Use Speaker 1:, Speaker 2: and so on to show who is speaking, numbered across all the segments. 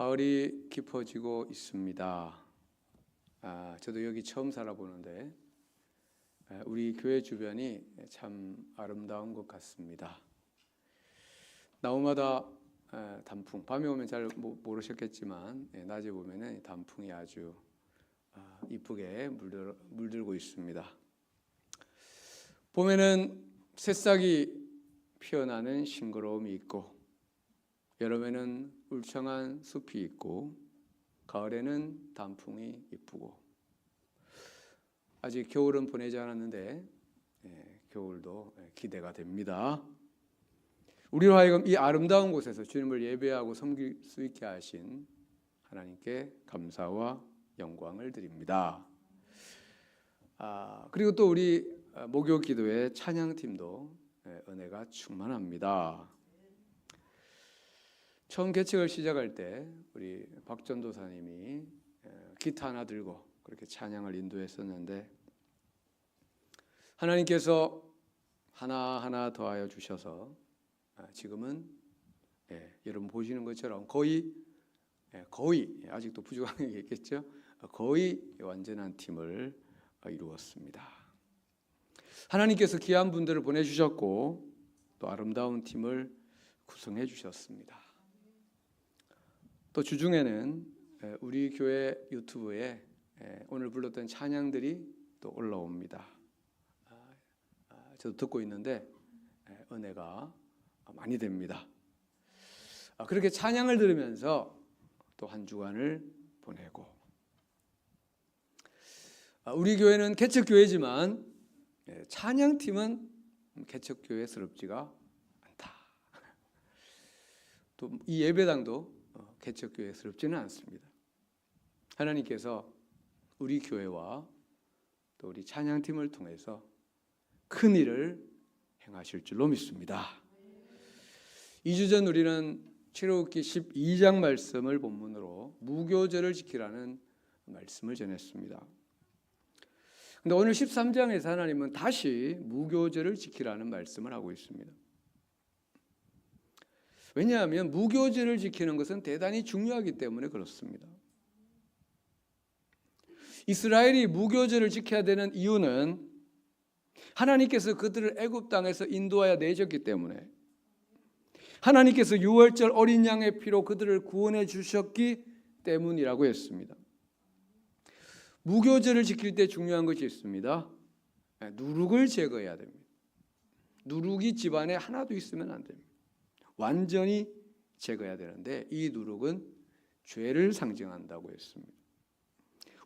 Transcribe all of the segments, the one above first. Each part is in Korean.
Speaker 1: 가을이 깊어지고 있습니다. 아, 저도 여기 처음 살아보는데 에, 우리 교회 주변이 참 아름다운 것 같습니다. 나무마다 에, 단풍, 밤에 오면 잘 모- 모르셨겠지만 예, 낮에 보면은 단풍이 아주 아, 이쁘게 물들, 물들고 있습니다. 봄에는 새싹이 피어나는 싱그러움이 있고 여름에는 울창한 숲이 있고 가을에는 단풍이 이쁘고 아직 겨울은 보내지 않았는데 예, 겨울도 예, 기대가 됩니다. 우리로 하여금 이 아름다운 곳에서 주님을 예배하고 섬길 수 있게 하신 하나님께 감사와 영광을 드립니다. 아, 그리고 또 우리 아, 목요 기도회 찬양팀도 예, 은혜가 충만합니다. 처음 개척을 시작할 때 우리 박전도사님이 예, 기타 하나 들고 그렇게 찬양을 인도했었는데 하나님께서 하나 하나 더하여 주셔서 아, 지금은 예, 여러분 보시는 것처럼 거의 예, 거의 예, 아직도 부족한 게 있겠죠. 거의 완전한 팀을 어, 이루었습니다. 하나님께서 귀한 분들을 보내주셨고 또 아름다운 팀을 구성해 주셨습니다. 또 주중에는 에, 우리 교회 유튜브에 에, 오늘 불렀던 찬양들이 또 올라옵니다. 아, 아, 저도 듣고 있는데 에, 은혜가 많이 됩니다. 아, 그렇게 찬양을 들으면서 또 한 주간을 보내고 아, 우리 교회는 개척 교회지만 예, 찬양팀은 개척 교회스럽지가 않다. 또 이 예배당도 어, 개척 교회스럽지는 않습니다. 하나님께서 우리 교회와 또 우리 찬양팀을 통해서 큰 일을 행하실 줄로 믿습니다. 2주 전 우리는 출애굽기 12장 말씀을 본문으로 무교절을 지키라는 말씀을 전했습니다. 근데 오늘 13장에서 하나님은 다시 무교절을 지키라는 말씀을 하고 있습니다. 왜냐하면 무교절을 지키는 것은 대단히 중요하기 때문에 그렇습니다. 이스라엘이 무교절을 지켜야 되는 이유는 하나님께서 그들을 애굽 땅에서 인도하여 내셨기 때문에 하나님께서 유월절 어린 양의 피로 그들을 구원해 주셨기 때문이라고 했습니다. 무교절을 지킬 때 중요한 것이 있습니다. 네, 누룩을 제거해야 됩니다. 누룩이 집안에 하나도 있으면 안 됩니다. 완전히 제거해야 되는데 이 누룩은 죄를 상징한다고 했습니다.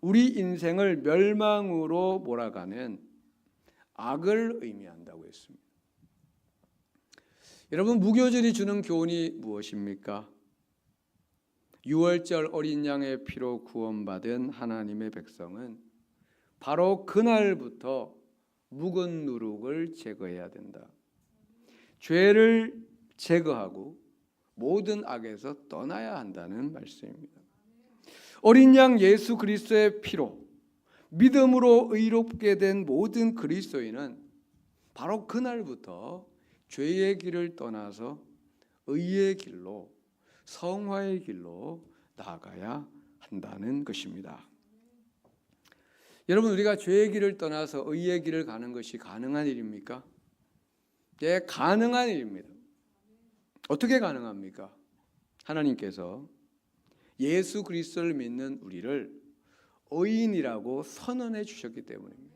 Speaker 1: 우리 인생을 멸망으로 몰아가는 악을 의미한다고 했습니다. 여러분 무교절이 주는 교훈이 무엇입니까? 유월절 어린 양의 피로 구원받은 하나님의 백성은 바로 그날부터 묵은 누룩을 제거해야 된다. 죄를 제거하고 모든 악에서 떠나야 한다는 말씀입니다. 어린 양 예수 그리스도의 피로 믿음으로 의롭게 된 모든 그리스도인은 바로 그날부터 죄의 길을 떠나서 의의 길로 성화의 길로 나아가야 한다는 것입니다. 여러분 우리가 죄의 길을 떠나서 의의 길을 가는 것이 가능한 일입니까? 예, 가능한 일입니다. 어떻게 가능합니까? 하나님께서 예수 그리스도를 믿는 우리를 의인이라고 선언해 주셨기 때문입니다.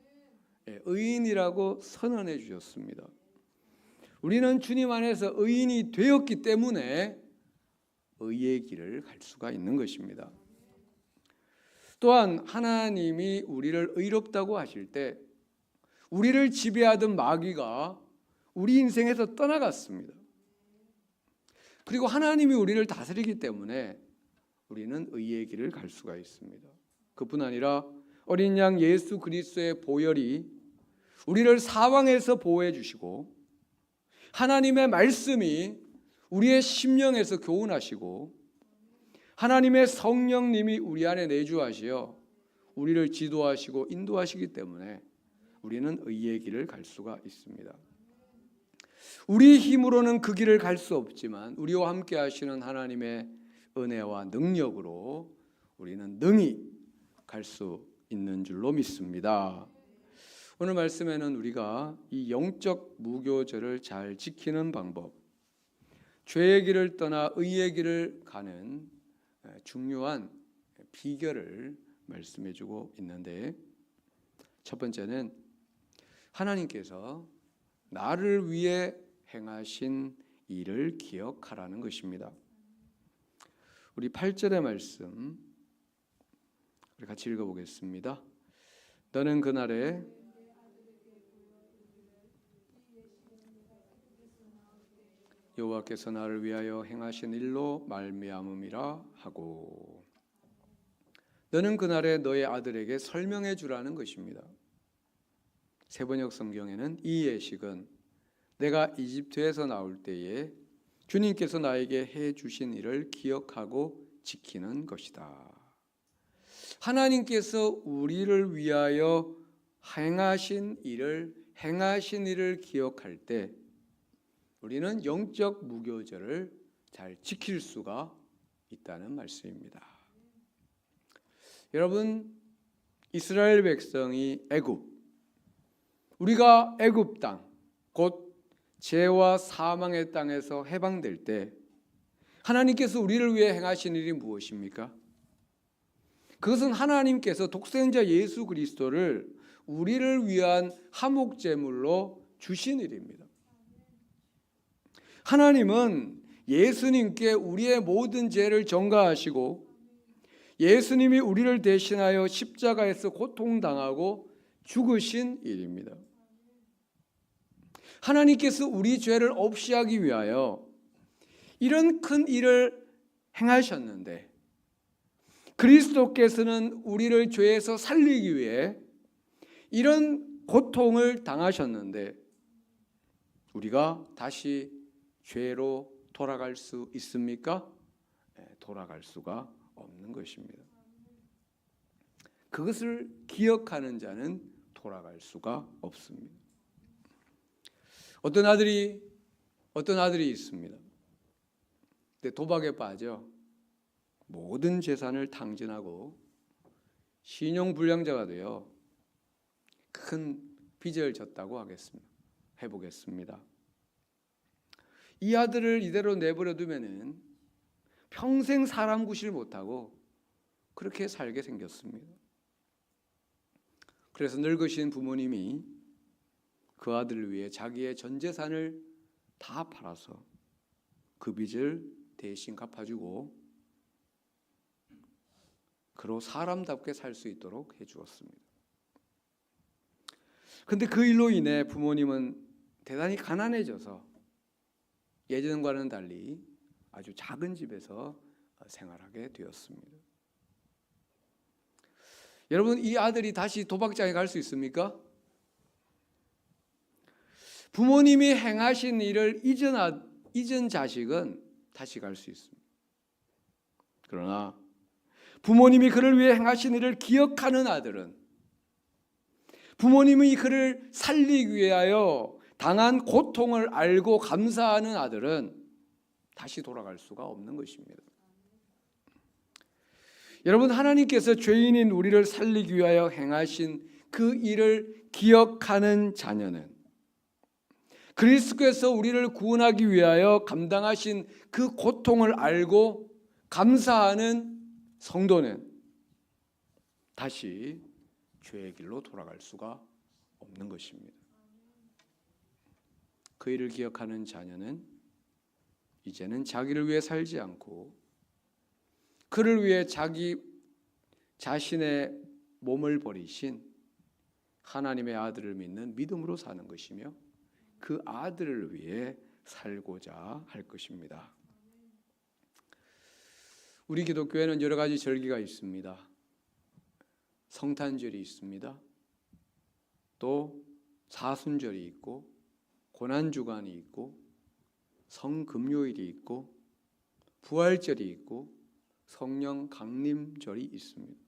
Speaker 1: 예, 의인이라고 선언해 주셨습니다. 우리는 주님 안에서 의인이 되었기 때문에 의의 길을 갈 수가 있는 것입니다. 또한 하나님이 우리를 의롭다고 하실 때 우리를 지배하던 마귀가 우리 인생에서 떠나갔습니다. 그리고 하나님이 우리를 다스리기 때문에 우리는 의의 길을 갈 수가 있습니다. 그뿐 아니라 어린 양 예수 그리스도의 보혈이 우리를 사왕에서 보호해 주시고 하나님의 말씀이 우리의 심령에서 교훈하시고 하나님의 성령님이 우리 안에 내주하시어 우리를 지도하시고 인도하시기 때문에 우리는 의의 길을 갈 수가 있습니다. 우리 힘으로는 그 길을 갈 수 없지만 우리와 함께 하시는 하나님의 은혜와 능력으로 우리는 능히 갈 수 있는 줄로 믿습니다. 오늘 말씀에는 우리가 이 영적 무교절을 잘 지키는 방법, 죄의 길을 떠나 의의 길을 가는 중요한 비결을 말씀해 주고 있는데 첫 번째는 하나님께서 나를 위해 행하신 일을 기억하라는 것입니다. 우리 8절의 말씀 우리 같이 읽어 보겠습니다. 너는 그날에 여호와께서 나를 위하여 행하신 일로 말미암음이라 하고 너는 그날에 너의 아들에게 설명해 주라는 것입니다. 세번역 성경에는 이 예식은 내가 이집트에서 나올 때에 주님께서 나에게 해 주신 일을 기억하고 지키는 것이다. 하나님께서 우리를 위하여 행하신 일을 행하신 일을 기억할 때 우리는 영적 무교절을 잘 지킬 수가 있다는 말씀입니다. 여러분 이스라엘 백성이 애굽 우리가 애굽 땅 곧 죄와 사망의 땅에서 해방될 때 하나님께서 우리를 위해 행하신 일이 무엇입니까? 그것은 하나님께서 독생자 예수 그리스도를 우리를 위한 화목 제물로 주신 일입니다. 하나님은 예수님께 우리의 모든 죄를 전가하시고 예수님이 우리를 대신하여 십자가에서 고통당하고 죽으신 일입니다. 하나님께서 우리 죄를 없이 하기 위하여 이런 큰 일을 행하셨는데 그리스도께서는 우리를 죄에서 살리기 위해 이런 고통을 당하셨는데 우리가 다시 죄로 돌아갈 수 있습니까? 네, 돌아갈 수가 없는 것입니다. 그것을 기억하는 자는 돌아갈 수가 없습니다. 어떤 아들이 어떤 아들이 있습니다. 근데 도박에 빠져 모든 재산을 탕진하고 신용 불량자가 되어 큰 빚을 졌다고 하겠습니다. 해보겠습니다. 이 아들을 이대로 내버려 두면은 평생 사람 구실 못하고 그렇게 살게 생겼습니다. 그래서 늙으신 부모님이 그 아들을 위해 자기의 전 재산을 다 팔아서 그 빚을 대신 갚아주고 그로 사람답게 살 수 있도록 해주었습니다. 근데 그 일로 인해 부모님은 대단히 가난해져서 예전과는 달리 아주 작은 집에서 생활하게 되었습니다. 여러분 이 아들이 다시 도박장에 갈 수 있습니까? 부모님이 행하신 일을 잊은, 아, 잊은 자식은 다시 갈 수 있습니다. 그러나 부모님이 그를 위해 행하신 일을 기억하는 아들은 부모님이 그를 살리기 위하여 당한 고통을 알고 감사하는 아들은 다시 돌아갈 수가 없는 것입니다. 여러분 하나님께서 죄인인 우리를 살리기 위하여 행하신 그 일을 기억하는 자녀는 그리스도께서 우리를 구원하기 위하여 감당하신 그 고통을 알고 감사하는 성도는 다시 죄의 길로 돌아갈 수가 없는 것입니다. 그 일을 기억하는 자녀는 이제는 자기를 위해 살지 않고 그를 위해 자기 자신의 몸을 버리신 하나님의 아들을 믿는 믿음으로 사는 것이며 그 아들을 위해 살고자 할 것입니다. 우리 기독교에는 여러 가지 절기가 있습니다. 성탄절이 있습니다. 또 사순절이 있고 고난 주간이 있고 성금요일이 있고 부활절이 있고 성령 강림절이 있습니다.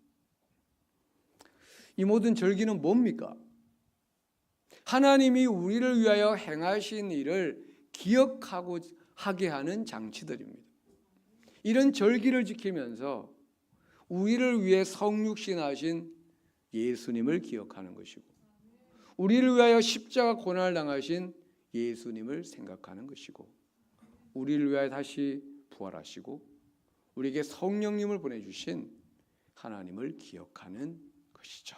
Speaker 1: 이 모든 절기는 뭡니까? 하나님이 우리를 위하여 행하신 일을 기억하고 하게 하는 장치들입니다. 이런 절기를 지키면서 우리를 위해 성육신하신 예수님을 기억하는 것이고 우리를 위하여 십자가 고난을 당하신 예수님을 생각하는 것이고 우리를 위하여 다시 부활하시고 우리에게 성령님을 보내주신 하나님을 기억하는 것이죠.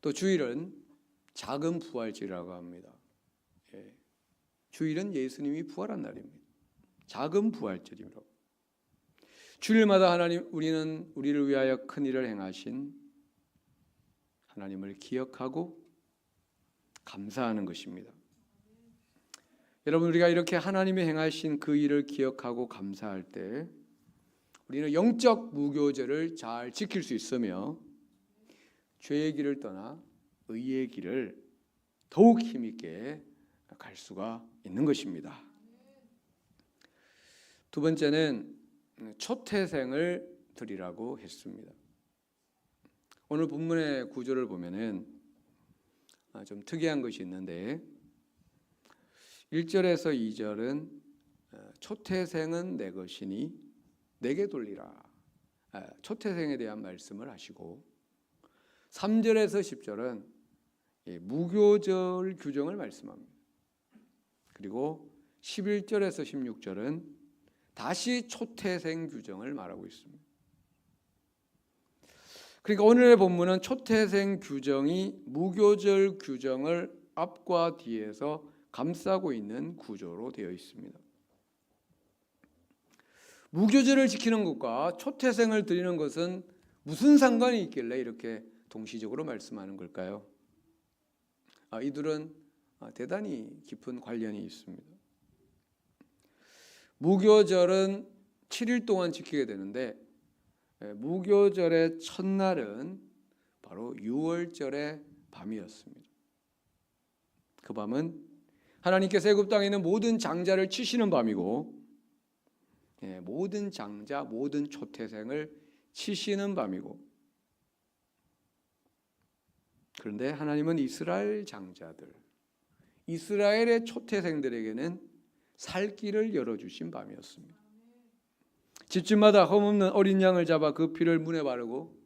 Speaker 1: 또 주일은 작은 부활절이라고 합니다. 예. 주일은 예수님이 부활한 날입니다. 작은 부활절이라고. 주일마다 하나님 우리는 우리를 위하여 큰 일을 행하신 하나님을 기억하고 감사하는 것입니다. 여러분 우리가 이렇게 하나님이 행하신 그 일을 기억하고 감사할 때 우리는 영적 무교절을 잘 지킬 수 있으며 죄의 길을 떠나 의의 길을 더욱 힘있게 갈 수가 있는 것입니다. 두 번째는 초태생을 드리라고 했습니다. 오늘 본문의 구조를 보면은 아, 좀 특이한 것이 있는데 1절에서 2절은 어, 초태생은 내 것이니 내게 돌리라. 아, 초태생에 대한 말씀을 하시고 3절에서 10절은 무교절 규정을 말씀합니다. 그리고 11절에서 16절은 다시 초태생 규정을 말하고 있습니다. 그러니까 오늘의 본문은 초태생 규정이 무교절 규정을 앞과 뒤에서 감싸고 있는 구조로 되어 있습니다. 무교절을 지키는 것과 초태생을 드리는 것은 무슨 상관이 있길래 이렇게 동시적으로 말씀하는 걸까요? 아, 이들은 아, 대단히 깊은 관련이 있습니다. 무교절은 7일 동안 지키게 되는데 예, 무교절의 첫날은 바로 6월절의 밤이었습니다. 그 밤은 하나님께서 애굽 땅에 있는 모든 장자를 치시는 밤이고 예, 모든 장자, 모든 초태생을 치시는 밤이고 그런데 하나님은 이스라엘 장자들, 이스라엘의 초태생들에게는 살 길을 열어주신 밤이었습니다. 집집마다 흠없는 어린 양을 잡아 그 피를 문에 바르고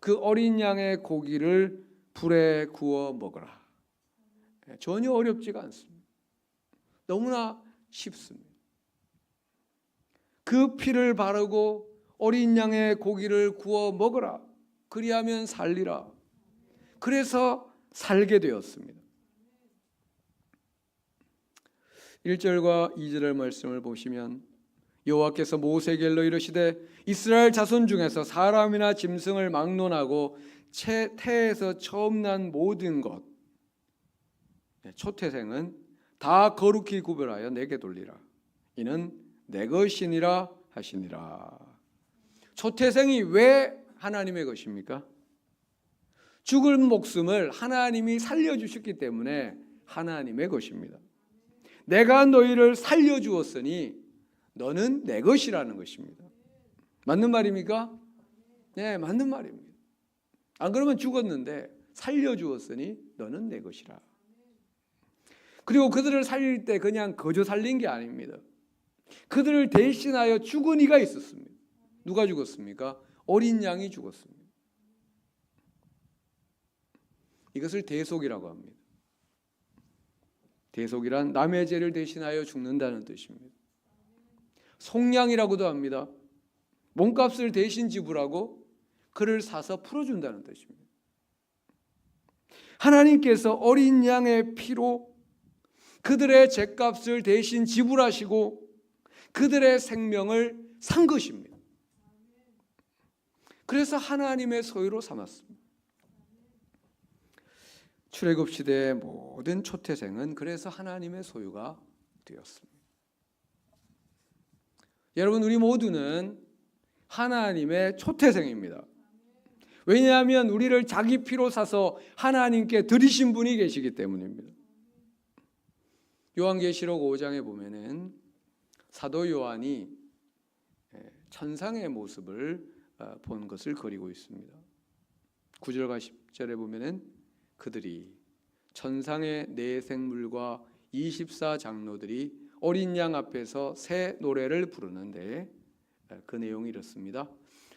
Speaker 1: 그 어린 양의 고기를 불에 구워 먹어라. 예, 전혀 어렵지가 않습니다. 너무나 쉽습니다. 그 피를 바르고 어린 양의 고기를 구워 먹어라. 그리하면 살리라. 그래서 살게 되었습니다. 1절과 2절의 말씀을 보시면 여호와께서 모세겔로 이르시되 이스라엘 자손 중에서 사람이나 짐승을 막론하고 태에서 처음 난 모든 것 네, 초태생은 다 거룩히 구별하여 내게 돌리라 이는 내 것이니라 하시니라 초태생이 왜 하나님의 것입니까? 죽을 목숨을 하나님이 살려주셨기 때문에 하나님의 것입니다. 내가 너희를 살려주었으니 너는 내 것이라는 것입니다. 맞는 말입니까? 네, 맞는 말입니다. 안 그러면 죽었는데 살려주었으니 너는 내 것이라. 그리고 그들을 살릴 때 그냥 거저 살린 게 아닙니다. 그들을 대신하여 죽은 이가 있었습니다. 누가 죽었습니까? 어린 양이 죽었습니다. 이것을 대속이라고 합니다. 대속이란 남의 죄를 대신하여 죽는다는 뜻입니다. 속량이라고도 합니다. 몸값을 대신 지불하고 그를 사서 풀어준다는 뜻입니다. 하나님께서 어린 양의 피로 그들의 죄값을 대신 지불하시고 그들의 생명을 산 것입니다. 그래서 하나님의 소유로 삼았습니다. 출애굽 시대의 모든 초태생은 그래서 하나님의 소유가 되었습니다. 여러분 우리 모두는 하나님의 초태생입니다. 왜냐하면 우리를 자기 피로 사서 하나님께 드리신 분이 계시기 때문입니다. 요한계시록 5장에 보면은 사도 요한이 천상의 모습을 어, 본 것을 그리고 있습니다. 9절과 10절에 보면은 그들이 천상의 네 생물과 24 장로들이 어린 양 앞에서 새 노래를 부르는데 그 내용이 이렇습니다.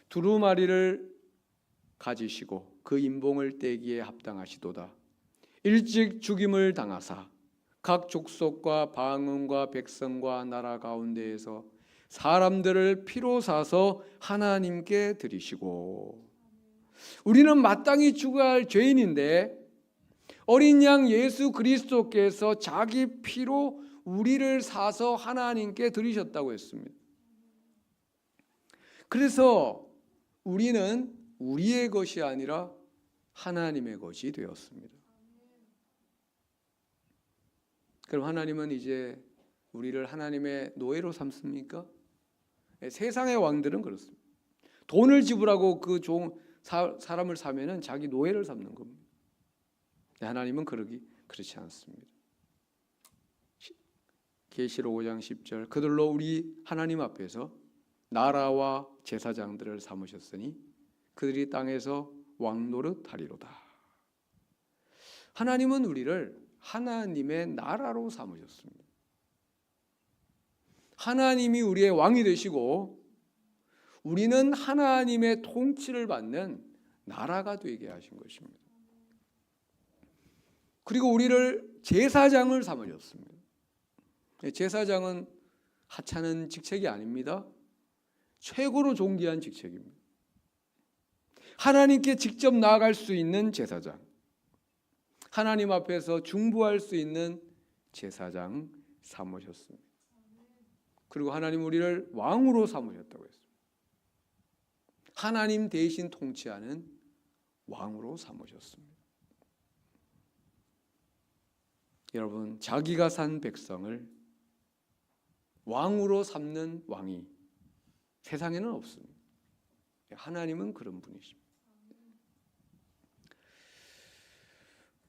Speaker 1: 두루마리를 가지시고 그 인봉을 떼기에 합당하시도다. 일찍 죽임을 당하사 각 족속과 방언과 백성과 나라 가운데에서 사람들을 피로 사서 하나님께 드리시고 우리는 마땅히 죽어야 할 죄인인데 어린 양 예수 그리스도께서 자기 피로 우리를 사서 하나님께 드리셨다고 했습니다. 그래서 우리는 우리의 것이 아니라 하나님의 것이 되었습니다. 그럼 하나님은 이제 우리를 하나님의 노예로 삼습니까? 예, 세상의 왕들은 그렇습니다. 돈을 지불하고 그 종 사 람을 사면은 자기 노예를 삼는 겁니다. 하나님은 그러기 그렇지 않습니다. 계시록 5장 10절 그들로 우리 하나님 앞에서 나라와 제사장들을 삼으셨으니 그들이 땅에서 왕노릇 하리로다. 하나님은 우리를 하나님의 나라로 삼으셨습니다. 하나님이 우리의 왕이 되시고 우리는 하나님의 통치를 받는 나라가 되게 하신 것입니다. 그리고 우리를 제사장을 삼으셨습니다. 제사장은 하찮은 직책이 아닙니다. 최고로 존귀한 직책입니다. 하나님께 직접 나아갈 수 있는 제사장. 하나님 앞에서 중보할 수 있는 제사장 삼으셨습니다. 그리고 하나님 우리를 왕으로 삼으셨다고 했습니다. 하나님 대신 통치하는 왕으로 삼으셨습니다. 여러분, 자기가 산 백성을 왕으로 삼는 왕이 세상에는 없습니다. 하나님은 그런 분이십니다.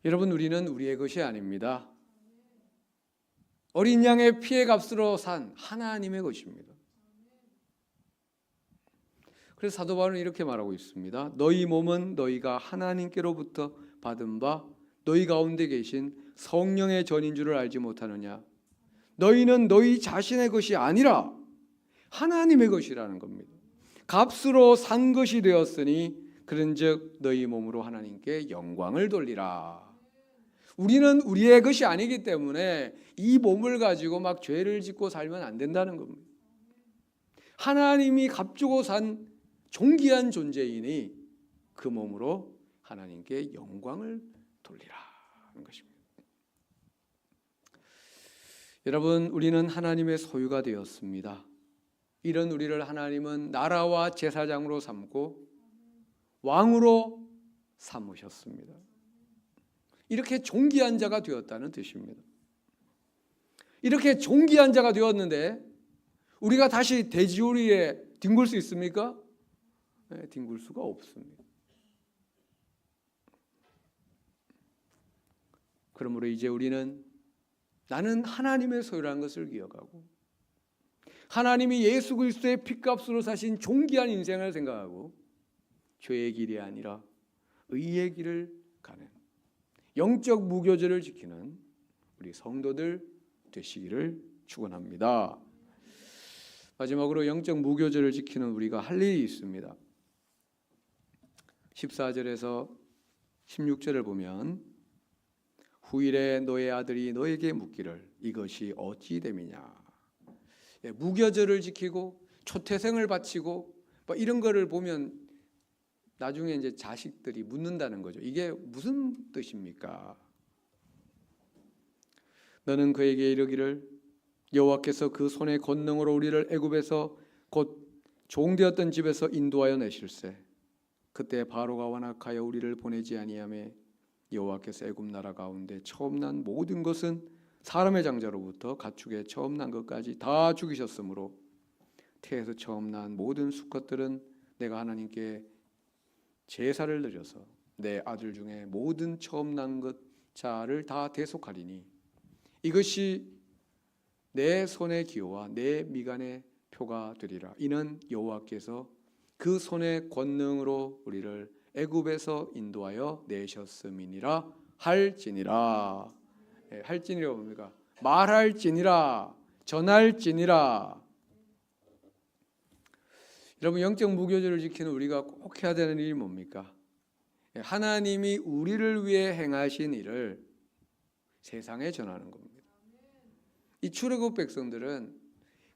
Speaker 1: 여러분, 우리는 우리의 것이 아닙니다. 어린 양의 피해 값으로 산 하나님의 것입니다. 그래서 사도 바울은 이렇게 말하고 있습니다. 너희 몸은 너희가 하나님께로부터 받은 바 너희 가운데 계신 성령의 전인 줄을 알지 못하느냐? 너희는 너희 자신의 것이 아니라 하나님의 것이라는 겁니다. 값으로 산 것이 되었으니 그런즉 너희 몸으로 하나님께 영광을 돌리라. 우리는 우리의 것이 아니기 때문에 이 몸을 가지고 막 죄를 짓고 살면 안 된다는 겁니다. 하나님이 값주고 산 존귀한 존재이니 그 몸으로 하나님께 영광을 돌리라는 것입니다. 여러분, 우리는 하나님의 소유가 되었습니다. 이런 우리를 하나님은 나라와 제사장으로 삼고 왕으로 삼으셨습니다. 이렇게 존귀한 자가 되었다는 뜻입니다. 이렇게 존귀한 자가 되었는데 우리가 다시 돼지우리에 뒹굴 수 있습니까? 네, 뒹굴 수가 없습니다. 그러므로 이제 우리는 나는 하나님의 소유라는 것을 기억하고 하나님이 예수 그리스도의 피값으로 사신 존귀한 인생을 생각하고 죄의 길이 아니라 의의 길을 가는 영적 무교제를 지키는 우리 성도들 되시기를 축원합니다. 마지막으로 영적 무교제를 지키는 우리가 할 일이 있습니다. 14절에서 16절을 보면 후일에 너의 아들이 너에게 묻기를 이것이 어찌 됨이냐 예, 무교절을 지키고 초태생을 바치고 뭐 이런 거를 보면 나중에 이제 자식들이 묻는다는 거죠. 이게 무슨 뜻입니까? 너는 그에게 이르기를 여호와께서 그 손의 권능으로 우리를 애굽에서 곧 종되었던 집에서 인도하여 내실세. 그때 바로가 완악하여 우리를 보내지 아니하매 여호와께서 애굽 나라 가운데 처음 난 모든 것은 사람의 장자로부터 가축의 처음 난 것까지 다 죽이셨으므로 태에서 처음 난 모든 수컷들은 내가 하나님께 제사를 드려서 내 아들 중에 모든 처음 난 것 자를 다 대속하리니 이것이 내 손의 기호와 내 미간의 표가 되리라. 이는 여호와께서 그 손의 권능으로 우리를 애굽에서 인도하여 내셨음이니라 할지니라. 예, 할지니라 뭡니까? 말할지니라 전할지니라. 여러분 영적 무교절을 지키는 우리가 꼭 해야 되는 일이 뭡니까? 하나님이 우리를 위해 행하신 일을 세상에 전하는 겁니다. 이 출애굽 백성들은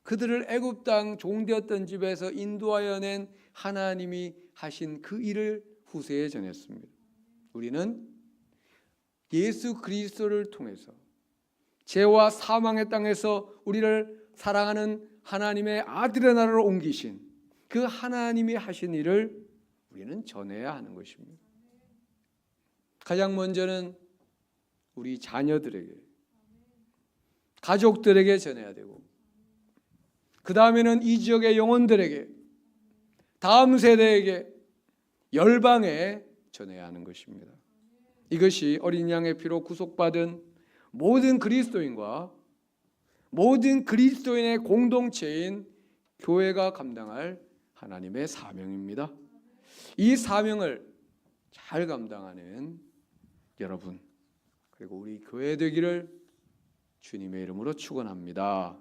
Speaker 1: 그들을 애굽 땅 종되었던 집에서 인도하여 낸 하나님이 하신 그 일을 후세에 전했습니다. 우리는 예수 그리스도를 통해서 죄와 사망의 땅에서 우리를 사랑하는 하나님의 아들의 나라로 옮기신 그 하나님이 하신 일을 우리는 전해야 하는 것입니다. 가장 먼저는 우리 자녀들에게 가족들에게 전해야 되고 그 다음에는 이 지역의 영혼들에게 다음 세대에게 열방에 전해야 하는 것입니다. 이것이 어린 양의 피로 구속받은 모든 그리스도인과 모든 그리스도인의 공동체인 교회가 감당할 하나님의 사명입니다. 이 사명을 잘 감당하는 여러분 그리고 우리 교회 되기를 주님의 이름으로 축원합니다.